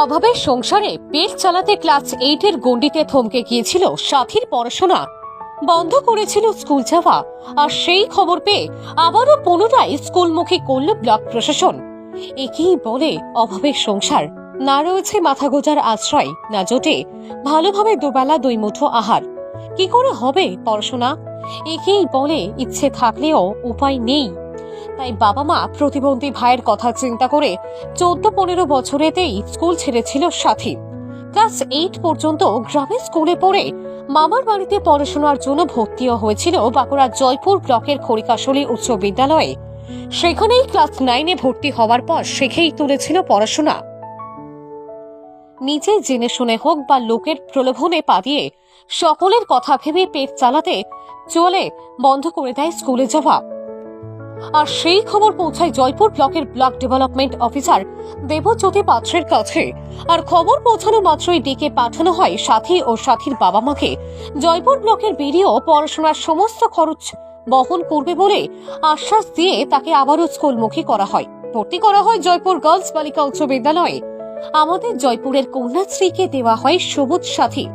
অভাবের সংসারে পেট চালাতে ক্লাস এইটের গণ্ডিতে থমকে গিয়েছিল সাথীর পড়াশোনা। বন্ধ করেছিল স্কুল যাওয়া, আর সেই খবর পেয়ে আবারও পুনরায় স্কুলমুখী করল ব্লক প্রশাসন। একেই বলে অভাবের সংসার। না রয়েছে মাথা গোজার আশ্রয়, না জোটে। ভালোভাবে দুবেলা দুই মুঠো আহার। কি করে হবে পড়াশোনা? একেই বলে ইচ্ছে থাকলেও উপায় নেই। তাই বাবা মা প্রতিবন্ধী ভাইয়ের কথা চিন্তা করে চোদ্দ পনেরো বছরেতেই স্কুল ছেড়েছিল সাথী। ক্লাস এইট পর্যন্ত গ্রামের স্কুলে পড়ে মামার বাড়িতে পড়াশোনার জন্য ভর্তিও হয়েছিল বাঁকুড়া জয়পুর ব্লকের খড়িকাশলী উচ্চ বিদ্যালয়ে। সেখানেই ক্লাস নাইনে ভর্তি হওয়ার পর শেখেই তুলেছিল পড়াশোনা। নিজে জেনে শুনে হোক বা লোকের প্রলোভনে পা দিয়ে সকলের কথা ভেবে পেট চালাতে চলে বন্ধ করে দেয় স্কুলে যাওয়া। আর সেই খবর পৌঁছায় জয়পুর ব্লকের ব্লক ডেভেলপমেন্ট অফিসার দেবজ্যোতি পাত্রের কাছে। আর খবর পৌঁছানো মাত্রই ডেকে পাঠানো হয় সাথী ও সাথীর বাবা মাকে। জয়পুর ব্লকের বিডিও পড়াশোনার সমস্ত খরচ বহন করবে বলে আশ্বাস দিয়ে তাকে আবারও স্কুলমুখী করা হয়। ভর্তি করা হয় জয়পুর গার্লস বালিকা উচ্চ বিদ্যালয়ে। আমাদের জয়পুরের কন্যাশ্রীকে দেওয়া হয় সবুজ সাথী।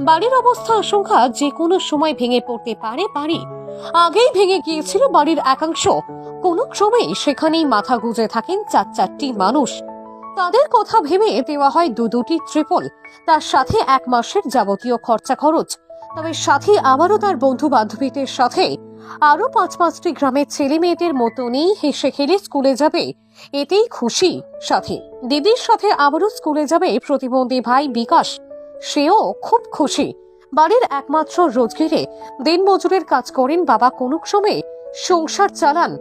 বাড়ির অবস্থা আশঙ্কা যে কোনো সময় ভেঙে পড়তে পারে বাড়ি। আগেই ভেঙে গিয়েছিল বাড়ির একাংশ। কোনো ক্রমেই সেখানেই মাথা গুজে থাকেন চার চারটি মানুষ। তাদের কথা ভেবে দেওয়া হয় দু দুটি ট্রিপল তার সাথে এক মাসের যাবতীয় খরচা খরচ। তবে সাথে আবারও তার বন্ধু বান্ধবীদের সাথে আরও পাঁচ পাঁচটি গ্রামের ছেলে মেয়েদের মতনই হেসে খেলে স্কুলে যাবে। এতেই খুশি সাথে। দিদির সাথে আবারও স্কুলে যাবে প্রতিবন্ধী ভাই বিকাশ। সেও খুব খুশি। বাড়ির একমাত্র রোজগেরে দিন মজুরের কাজ করেন বাবা কোনো সময়ে সংসার চালান।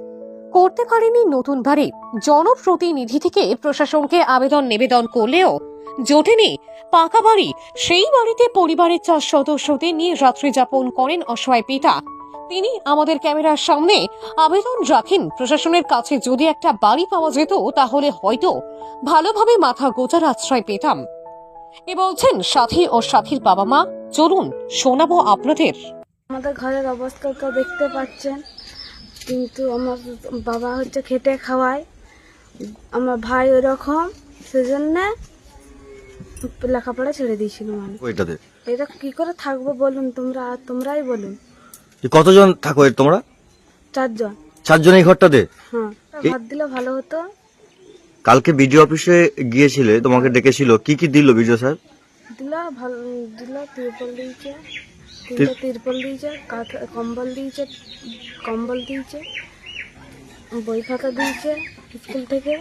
করতে পারেনি নতুন বাড়ি। জনপ্রতিনিধি থেকে প্রশাসনকে আবেদন নিবেদন করলেও জোটেনি। পাকা বাড়ি, সেই বাড়িতে পরিবারের চার সদস্যদের নিয়ে রাত্রি যাপন করেন অসহায় পিতা। তিনি আমাদের ক্যামেরার সামনে আবেদন রাখেন, প্রশাসনের কাছে যদি একটা বাড়ি পাওয়া যেত তাহলে হয়তো ভালোভাবে মাথা গোজার আশ্রয় পেতাম। এ বলছেন সাথী ও সাথীর বাবা মা। চলুন শোনাবো আপনাদের। আমাদের ঘরের অবস্থা তো দেখতে পাচ্ছেন কিন্তু আমার বাবা হচ্ছে খেটে খাওয়ায়। আমার ভাই ওরকম সেজন্য লেখাপড়া ছেড়ে দিয়েছিল মানে। ওইটাতে? এটা কি করে থাকব বলুন তোমরা তোমরাই বলুন। কতজন থাকো তোমরা? চারজন। চারজন এই ঘরটাতে? হ্যাঁ ভাত দিলে ভালো হতো। কালকে বিডিও অফিসে গিয়েছিলে তোমাকে ডেকেছিল। কি কি দিল বিডিও সাহেব দিল ভালো দিল তিরপল দিয়েছে তিনটা তিরপল দিয়েছে কাঁথা কম্বল দিয়েছে কম্বল দিয়েছে বই খাতা দিয়েছে স্কুল থেকে।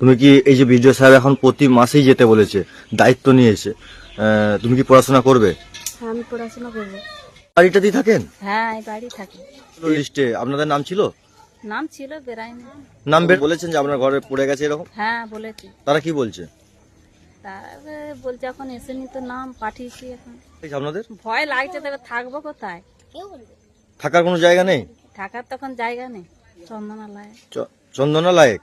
তুমি কি এই যে বিডিও সাহেব এখন প্রতি মাসেই যেতে বলেছে দায়িত্ব নিয়েছে আহ, তুমি কি পড়াশোনা করবে? হ্যাঁ আমি পড়াশোনা করব। বাড়িটাতেই থাকেন? হ্যাঁ এই বাড়ি থাকি। লিস্টে আপনাদের নাম ছিল? নাম ছিল বেরাইনি। নাম বের বলেছেন যে আপনার ঘরে পড়ে গেছে এরকম? হ্যাঁ বলেছি। তারা কি বলছে? তারপরে বলছে এখন এসেনি তো নাম পাঠিয়েছি এখন। এই আপনাদের? ভয় লাগছে তবে থাকব কোথায়? থাকার কোনো জায়গা নেই? থাকার তখন জায়গা নেই চন্দনালয়। চ- চন্দনা লায়ক